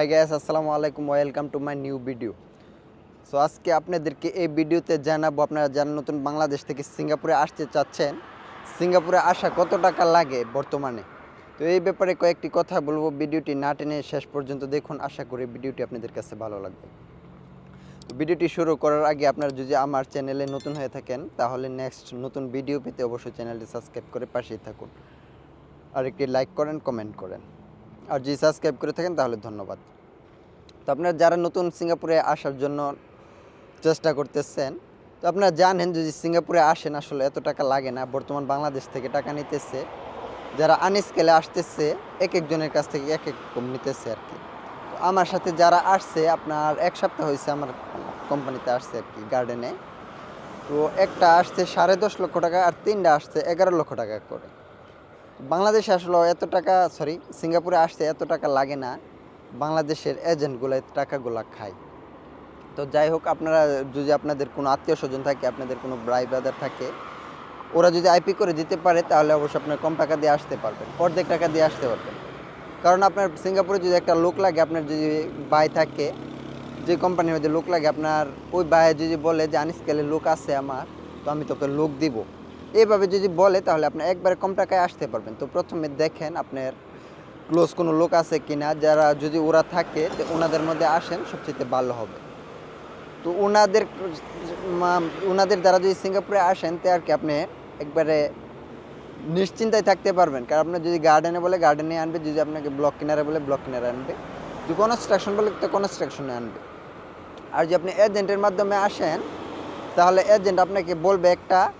High guys আসসালামু আলাইকুম welcome to my new video so আজকে আপনাদেরকে এই ভিডিওতে জানাব, আপনারা যারা নতুন বাংলাদেশ থেকে সিঙ্গাপুরে আসতে চাচ্ছেন, সিঙ্গাপুরে আসা কত টাকা লাগে বর্তমানে? তো এই ব্যাপারে কয়েকটি কথা বলব, ভিডিওটি না টেনে শেষ পর্যন্ত দেখুন, আশা করি ভিডিওটি আপনাদের কাছে ভালো লাগবে। ভিডিওটি শুরু করার আগে আপনারা যদি আমার চ্যানেলে নতুন হয়ে থাকেন, তাহলে নেক্সট নতুন ভিডিও পেতে অবশ্যই চ্যানেলটি সাবস্ক্রাইব করে পাশেই থাকুন। আর একটি লাইক করেন কমেন্ট করেন। আর যদি সাবস্ক্রাইব করে থাকেন, তাহলে ধন্যবাদ। তো আপনারা যারা নতুন সিঙ্গাপুরে আসার জন্য চেষ্টা করতেছেন, তো আপনারা জানেন যদি সিঙ্গাপুরে আসেন আসলে এত টাকা লাগে না, বর্তমান বাংলাদেশ থেকে টাকা নিতেছে। যারা আনস্কেলে আসতেছে, এক একজনের কাছ থেকে এক এক রকম নিতেছে আর কি। আমার সাথে যারা আসছে, আপনার এক সপ্তাহ হয়েছে আমার কোম্পানিতে আসছে আর কি গার্ডেনে তো একটা আসছে সাড়ে দশ লক্ষ টাকা আর তিনটা আসছে এগারো লক্ষ টাকা করে। বাংলাদেশে আসলে এত টাকা সরি সিঙ্গাপুরে আসতে এত টাকা লাগে না। বাংলাদেশের এজেন্টগুলো টাকাগুলো খায়। তো যাই হোক, আপনারা যদি আপনাদের কোনো আত্মীয় স্বজন থাকে, আপনাদের কোনো ব্রাই ব্রাদার থাকে, ওরা যদি আইপি করে দিতে পারে, তাহলে অবশ্যই আপনার কম টাকা দিয়ে আসতে পারবেন, অর্ধেক টাকা দিয়ে আসতে পারবেন। কারণ আপনার সিঙ্গাপুরে যদি একটা লোক লাগে, আপনার যদি বাই থাকে, যে কোম্পানির মধ্যে লোক লাগে, আপনার ওই বাইরে যদি বলে যে আনস্কেলে লোক আছে আমার, তো আমি তোকে লোক দিব। এইভাবে যদি বলে, তাহলে আপনি একবারে কম টাকায় আসতে পারবেন। তো প্রথমে দেখেন আপনার ক্লোজ কোনো লোক আছে কিনা, যারা যদি ওরা থাকে, তো ওনাদের মধ্যে আসেন, সবচেয়ে ভালো হবে। তো ওনাদের ওনাদের দ্বারা যদি সিঙ্গাপুরে আসেন, তো আর কি আপনি একবারে নিশ্চিন্তায় থাকতে পারবেন। কারণ আপনি যদি গার্ডেনে বলে গার্ডেনে আনবে, যদি আপনাকে ব্লক কিনারে বলে ব্লক কিনারে আনবে। যদি কনস্ট্রাকশন বলে, তো কনস্ট্রাকশনে আনবে। আর যদি আপনি এজেন্টের মাধ্যমে আসেন, তাহলে এজেন্ট আপনাকে বলবে একটা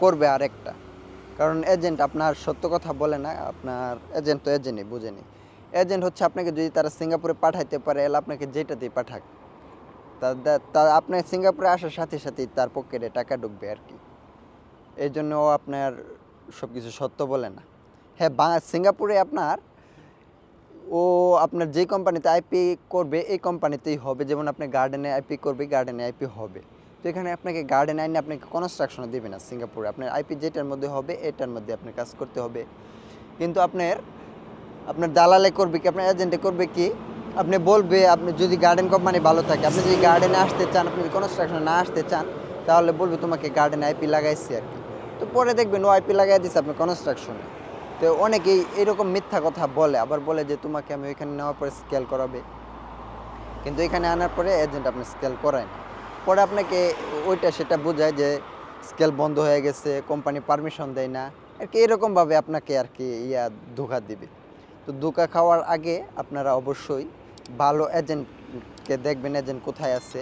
করবে আর একটা কারণ এজেন্ট আপনার সত্য কথা বলে না, আপনার এজেন্ট তো এজেন্টই বুঝেনি। এজেন্ট হচ্ছে আপনাকে যদি তারা সিঙ্গাপুরে পাঠাইতে পারে, এলে আপনাকে যেটাতেই পাঠাক, তা দা- তা আপনি সিঙ্গাপুরে আসার সাথে সাথেই তার পকেটে টাকা ঢুকবে আর কি। এই জন্য আপনার সব কিছু সত্য বলে না। হ্যাঁ বাংলা সিঙ্গাপুরে আপনার, ও আপনার যে কোম্পানিতে আইপি করবে, এই কোম্পানিতেই হবে। যেমন আপনি গার্ডেনে আইপি করবে গার্ডেনে আইপি হবে। তো এখানে আপনাকে গার্ডেন আইনে আপনাকে কনস্ট্রাকশনও দেবে না সিঙ্গাপুরে। আপনার আইপি যেটার মধ্যে হবে, এটার মধ্যে আপনার কাজ করতে হবে। কিন্তু আপনার আপনার দালালে করবে কি, আপনার এজেন্টে করবে কি, আপনি বলবে, আপনি যদি গার্ডেন কোম্পানি ভালো থাকে, আপনি যদি গার্ডেনে আসতে চান, আপনি যদি কনস্ট্রাকশনে না আসতে চান, তাহলে বলবে তোমাকে গার্ডেন আইপি লাগাইছি আর কি। তো পরে দেখবেন ও আইপি লাগাই দিচ্ছে আপনি কনস্ট্রাকশনে তো অনেকেই এরকম মিথ্যা কথা বলে, আবার বলে যে তোমাকে আমি ওইখানে নেওয়ার পরে স্কেল করাবে। কিন্তু এখানে আনার পরে এজেন্ট আপনি স্কেল করায় না। পরে আপনাকে ওইটা সেটা বোঝায় যে স্কেল বন্ধ হয়ে গেছে কোম্পানি পারমিশন দেয় না, আর কি এরকমভাবে আপনাকে আর কি ইয়া ধোকা দিবে। তো ধোকা খাওয়ার আগে আপনারা অবশ্যই ভালো এজেন্টকে দেখবেন এজেন্ট কোথায় আছে।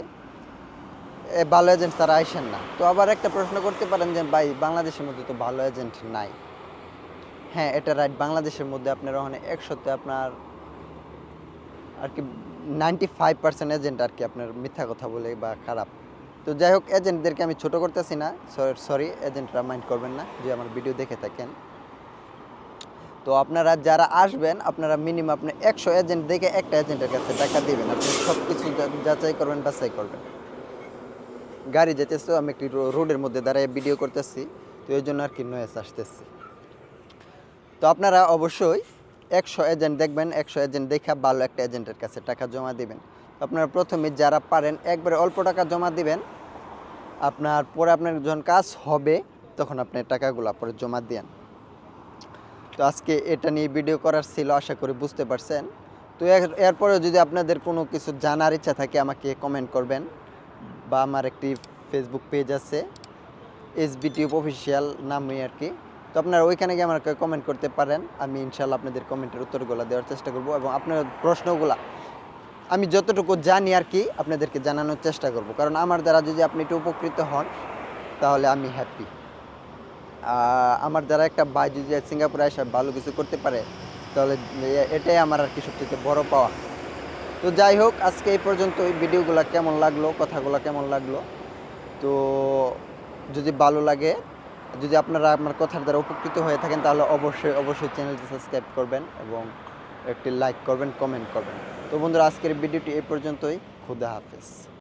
ভালো এজেন্ট তারা আইসেন না। তো আবার একটা প্রশ্ন করতে পারেন যে, ভাই, বাংলাদেশের মধ্যে তো ভালো এজেন্ট নাই। হ্যাঁ এটা রাইট বাংলাদেশের মধ্যে আপনার ওখানে একশোতে আপনার আর কি নাইনটি ফাইভ পার্সেন্ট এজেন্ট আর কি আপনার মিথ্যা কথা বলে বা খারাপ। তো যাই হোক এজেন্টদেরকে আমি ছোট করতেছি না। সরি এজেন্টরা মাইন্ড করবেন না, যে আমার ভিডিও দেখে থাকেন। তো আপনারা যারা আসবেন, আপনারা মিনিমাম আপনি একশো এজেন্ট দেখে একটা এজেন্টের কাছে টাকা দিবেন। আপনি সব কিছু যাচাই করবেন, বাছাই করবেন। গাড়ি যেতেছে, আমি একটি রোডের মধ্যে দাঁড়িয়ে ভিডিও করতেছি। তো এই জন্য আর কি নয়েস আসতেছি। তো আপনারা অবশ্যই একশো এজেন্ট দেখবেন, একশো এজেন্ট দেখা ভালো একটা এজেন্টের কাছে টাকা জমা দিবেন। আপনারা প্রথমে যারা পারেন, একবারে অল্প টাকা জমা দিবেন। আপনার পরে আপনার যখন কাজ হবে, তখন আপনি টাকাগুলো পরে জমা দেন। তো আজকে এটা নিয়ে ভিডিও করার ছিল, আশা করি বুঝতে পারছেন। তো এর- এরপরেও যদি আপনাদের কোনো কিছু জানার ইচ্ছা থাকে, আমাকে কমেন্ট করবেন। বা আমার একটি ফেসবুক পেজ আছে এস বিটিউব অফিসিয়াল নামই আর কি। তো আপনারা ওইখানে গিয়ে আমাকে কমেন্ট করতে পারেন। আমি ইনশাল্লাহ আপনাদের কমেন্টের উত্তরগুলো দেওয়ার চেষ্টা করব এবং আপনার প্রশ্নগুলো আমি যতটুকু জানি আর কি আপনাদেরকে জানানোর চেষ্টা করব। কারণ আমার দ্বারা যদি আপনি একটু উপকৃত হন, তাহলে আমি হ্যাপি আমার দ্বারা একটা ভাই যদি সিঙ্গাপুরে এসে ভালো কিছু করতে পারে, তাহলে এটাই আমার আর কি সবচেয়ে বড় পাওয়া। তো যাই হোক, আজকে এই পর্যন্ত এই ভিডিওগুলো কেমন লাগল, কথাগুলো কেমন লাগল? তো যদি ভালো লাগে যদি আপনারা আমার কথার দ্বারা উপকৃত হয়ে থাকেন, তাহলে অবশ্যই অবশ্যই চ্যানেলটি সাবস্ক্রাইব করবেন এবং একটি লাইক করবেন, কমেন্ট করবেন। তো বন্ধুরা, আজকের ভিডিওটি এই পর্যন্তই। খুদা হাফেজ।